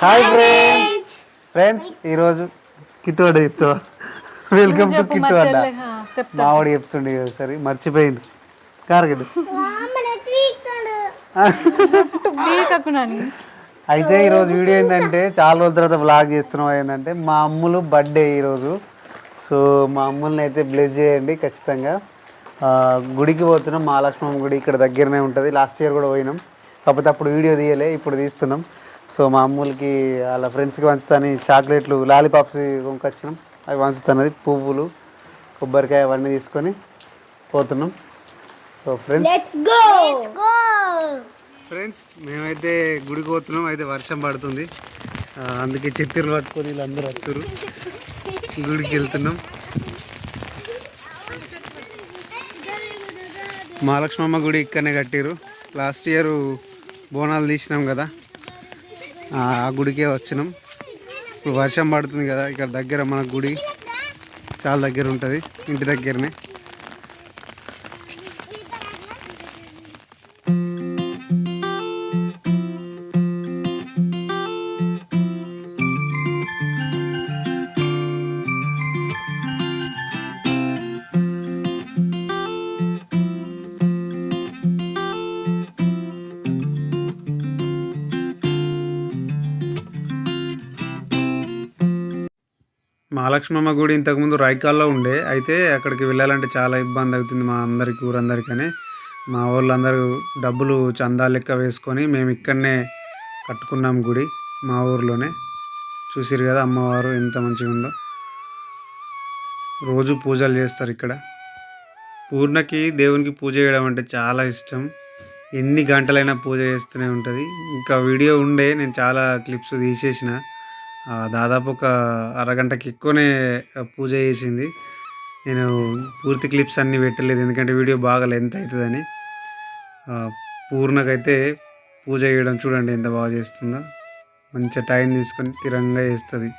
Hi friends friends ఈరోజు కిట్టువాడు చెప్తావా? Welcome to kit అడ్డ. చెప్తా. మావాడు చెప్తుండే కదా సరే మర్చిపోయిండు. కారగడ్డు. అయితే ఈరోజు వీడియో ఏంటంటే చాలా రోజుల తర్వాత బ్లాగ్ చేస్తున్నాం ఏంటంటే మా అమ్ములు బర్త్డే ఈరోజు సో మా అమ్ముల్ని అయితే బ్లెస్ చేయండి ఖచ్చితంగా. గుడికి పోతున్నాం. మహాలక్ష్మమ్మ గుడి ఇక్కడ దగ్గరనే ఉంటుంది. లాస్ట్ ఇయర్ కూడా పోయినాం. కాకపోతే అప్పుడు వీడియో తీయలే ఇప్పుడు తీస్తున్నాం. సో మా అమ్ములకి వాళ్ళ ఫ్రెండ్స్కి పంచుతాని చాక్లెట్లు లాలీపాప్స్ కొనుకొచ్చినాం. అవి పంచుతున్నది పువ్వులు కొబ్బరికాయ అవన్నీ తీసుకొని పోతున్నాం. So friends let's go go friends మేమైతే గుడికి పోతున్నాం అయితే వర్షం పడుతుంది. అందుకే చిత్తూరు పట్టుకొని వీళ్ళందరూ వస్తారు గుడికి వెళ్తున్నాం. మహాలక్ష్మమ్మ గుడి ఇక్కడనే కట్టారు లాస్ట్ ఇయర్ బోనాలు తీసినాం కదా. ఆ గుడికే వచ్చినాం. ఇప్పుడు వర్షం పడుతుంది కదా ఇక్కడ దగ్గర మన గుడి చాలా దగ్గర ఉంటుంది ఇంటి దగ్గరనే. మహాలక్ష్మమ్మ గుడి ఇంతకుముందు రాయకాల్లో ఉండే. అయితే అక్కడికి వెళ్ళాలంటే చాలా ఇబ్బంది అవుతుంది మా అందరికి ఊరందరికీ మా వాళ్ళందరూ డబ్బులు చందా లెక్క వేసుకొని మేము ఇక్కడనే కట్టుకున్నాం గుడి మా ఊర్లోనే. చూసిరు కదా అమ్మవారు ఎంత మంచిగా ఉందో. రోజు పూజలు చేస్తారు ఇక్కడ. పూర్ణకి దేవునికి పూజ చేయడం అంటే చాలా ఇష్టం. ఎన్ని గంటలైనా పూజ చేస్తూనే ఉంటుంది. ఇంకా వీడియో ఉండే నేను చాలా క్లిప్స్ తీసేసిన. దాదాపు ఒక అరగంటకి ఎక్కువనే పూజ చేసింది. నేను పూర్తి క్లిప్స్ అన్నీ పెట్టలేదు ఎందుకంటే వీడియో బాగా లెంత్ అవుతుందని పూర్ణకైతే పూజ చేయడం చూడండి ఎంత బాగా చేస్తుందో. మంచిగా టైం తీసుకొని స్థిరంగా చేస్తుంది.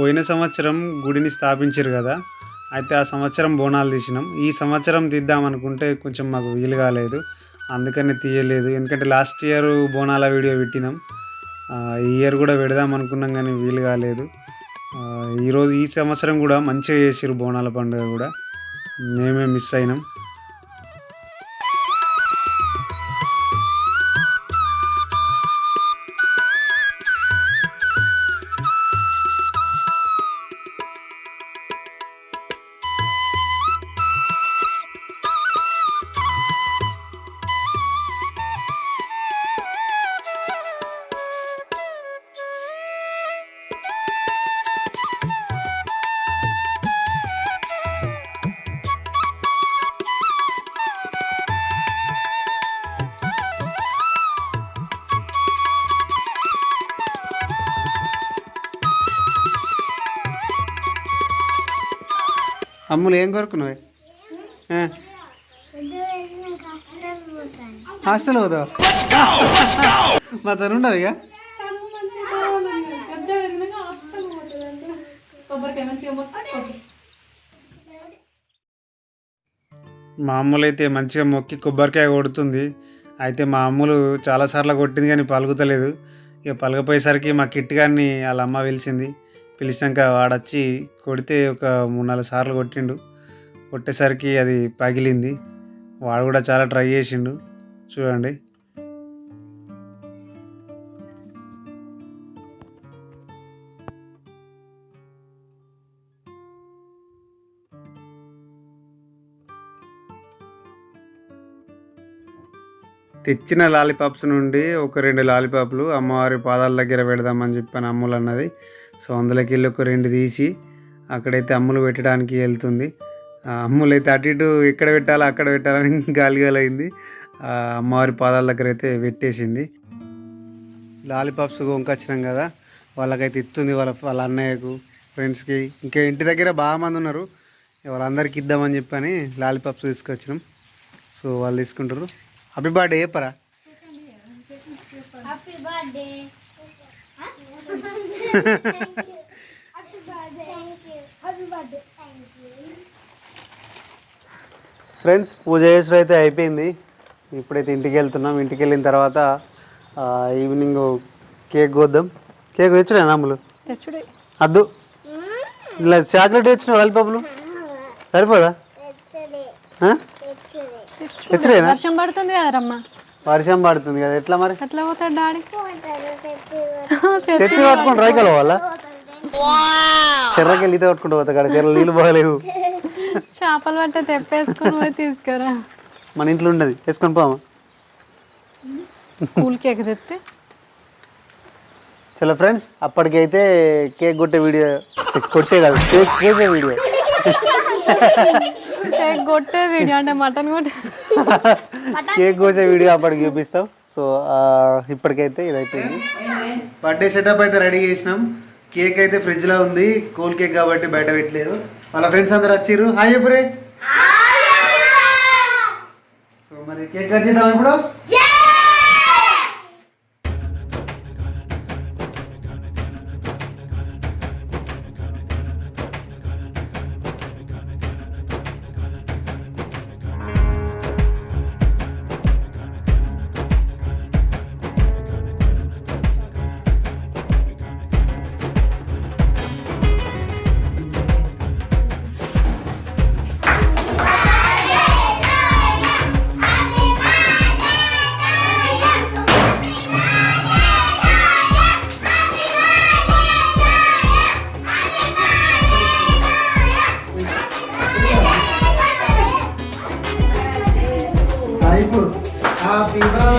పోయిన సంవత్సరం గుడిని స్థాపించారు కదా అయితే ఆ సంవత్సరం బోనాలు తీసినాం. ఈ సంవత్సరం తీద్దాం అనుకుంటే కొంచెం మాకు వీలు కాలేదు. అందుకని తీయలేదు. ఎందుకంటే లాస్ట్ ఇయర్ బోనాల వీడియో పెట్టినాం. ఈ ఇయర్ కూడా పెడదాం అనుకున్నాం కానీ వీలు కాలేదు. ఈరోజు ఈ సంవత్సరం కూడా మంచిగా చేసారు బోనాల పండుగ కూడా. మేమే మిస్ అయినాం. అమ్ములు ఏం కోరుకున్నావు? హాస్టల్ పోతావు? మా తను ఉండవు ఇక. మా అమ్ములు అయితే మంచిగా మొక్కి కొబ్బరికాయ కొడుతుంది. అయితే మా అమ్ములు చాలాసార్లు కొట్టింది కానీ పలుకుతలేదు. ఇక పలకపోయేసరికి మా కిట్ గారిని వాళ్ళ అమ్మ పిలిచింది. పిలిచినాక వాడొచ్చి కొడితే ఒక మూడు నాలుగు సార్లు కొట్టిండు. కొట్టేసరికి అది పగిలింది. వాడు కూడా చాలా ట్రై చేసిండు. చూడండి. తెచ్చిన లాలీపాప్స్ నుండి ఒక రెండు లాలీపాప్లు అమ్మవారి పాదాల దగ్గర పెడదామని చెప్పాను అమ్ములు అన్నది సో అందులోకి వెళ్ళి ఒక రెండు తీసి అక్కడైతే అమ్ములు పెట్టడానికి వెళ్తుంది. అమ్ములు అయితే అటు ఇటు ఎక్కడ పెట్టాలో అక్కడ పెట్టాలని గాలి అయింది అమ్మవారి పాదాల దగ్గర అయితే పెట్టేసింది. లాలీపాప్స్ కొనుకొచ్చినాం కదా వాళ్ళకైతే ఇస్తుంది వాళ్ళ వాళ్ళ అన్నయ్యకు ఫ్రెండ్స్కి. ఇంకా ఇంటి దగ్గర బాగా మంది ఉన్నారు. వాళ్ళందరికీ ఇద్దామని చెప్పని లాలీపాప్స్ తీసుకొచ్చినాం. సో వాళ్ళు తీసుకుంటారు హ్యాపీ బర్త్డే చెప్పరా? Happy birthday happy birthday thank you happy birthday thank you friends పూజ చేసుడు అయితే అయిపోయింది. ఇప్పుడైతే ఇంటికి వెళ్తున్నాం. ఇంటికి వెళ్ళిన తర్వాత ఈవినింగ్ కేక్ కోద్దాం. కేక్ తెచ్చుడే అమ్ములు తెచ్చుడే. అద్దు. ఇలా చాక్లెట్ తెచ్చిన లాలిపాపులు సరిపోదా? ఆ? తెచ్చుడేనా? వర్షం పడుతుంది కదా రమ్మ వర్షం పడుతుంది కదా ఎట్లా మరి? ఎట్లా పోతాడు డాడీ? తెచ్చి పట్టుకుంటు రైకల వాళ్ళ? చెర్రకి వెళ్ళితే పట్టుకుంటూ పోతా కదా చెర్ర నీళ్ళు పోగలేవు చేపలు పట్టే తెప్పేసుకుని పోయి తీసుకురా. మన ఇంట్లో ఉండదు వేసుకొని పోమా? కూల్ కేక్ తెస్తే చలో ఫ్రెండ్స్ అప్పటికైతే కేక్ కొట్టే వీడియో కొట్టే కాదు కేక్ కేకే వీడియో. కేక్ కొట్టే వీడియో అంటే మటన్ కొట్టే. కేక్ కోసే వీడియో అప్పటికి చూపిస్తాం. సో ఇప్పటికైతే ఇదైపోయింది బర్త్డే సెటప్ అయితే రెడీ చేసినాం. కేక్ అయితే ఫ్రిడ్జ్లో ఉంది. కూల్ కేక్ కాబట్టి బయట పెట్టలేదు. వాళ్ళ ఫ్రెండ్స్ అందరు వచ్చిర్రు. హాయ్ చెప్పురే సో మరి కేక్ కట్ చేద్దాం ఇప్పుడు?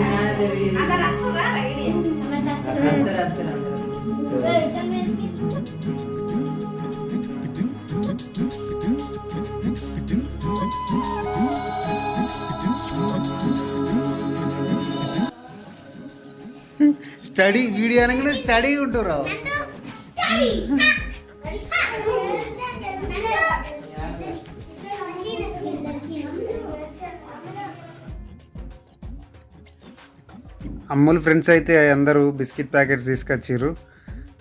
Happy birthday Diwali Ammulu video Ammulu friends అయితే అందరూ బిస్కెట్ ప్యాకెట్స్ తీసుకొచ్చారు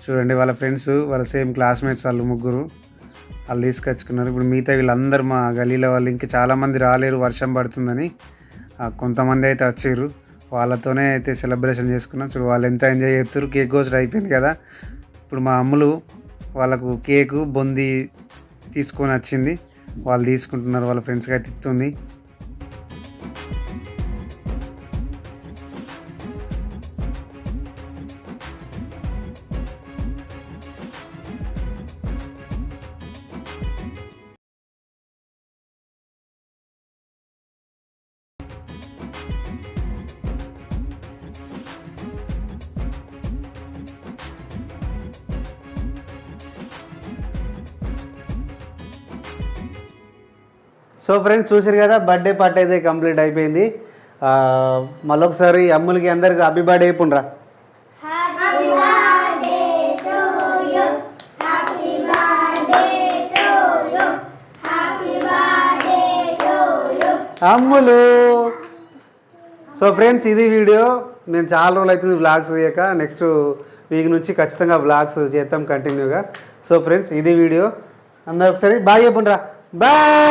చూడండి వాళ్ళ ఫ్రెండ్స్ వాళ్ళ సేమ్ క్లాస్మేట్స్ వాళ్ళు ముగ్గురు వాళ్ళు తీసుకొచ్చుకున్నారు. ఇప్పుడు మిగతా వీళ్ళందరూ మా గలీలో వాళ్ళు ఇంకా చాలామంది రాలేరు వర్షం పడుతుందని. కొంతమంది అయితే వచ్చారు వాళ్ళతోనే అయితే సెలబ్రేషన్ చేసుకున్నాం. చూడు వాళ్ళు ఎంత ఎంజాయ్ చేస్తారు కేక్ కోసడం అయిపోయింది కదా. ఇప్పుడు మా అమ్ములు వాళ్ళకు కేకు బొంది తీసుకొని వచ్చింది. వాళ్ళు తీసుకుంటున్నారు వాళ్ళ ఫ్రెండ్స్కి అయితే ఇస్తుంది. సో ఫ్రెండ్స్ చూసారు కదా బర్త్డే పార్టీ అయితే కంప్లీట్ అయిపోయింది. మళ్ళొకసారి అమ్ములకి అందరికి happy birthday you Ammulu. So friends ఇది వీడియో. నేను చాలా రోజులు అవుతుంది వ్లాగ్స్ చేయక నెక్స్ట్ వీక్ నుంచి ఖచ్చితంగా వ్లాగ్స్ చేస్తాం కంటిన్యూగా సో ఫ్రెండ్స్ ఇది వీడియో. అందరు ఒకసారి బాయ్ చెప్పుండ్రా. బాయ్!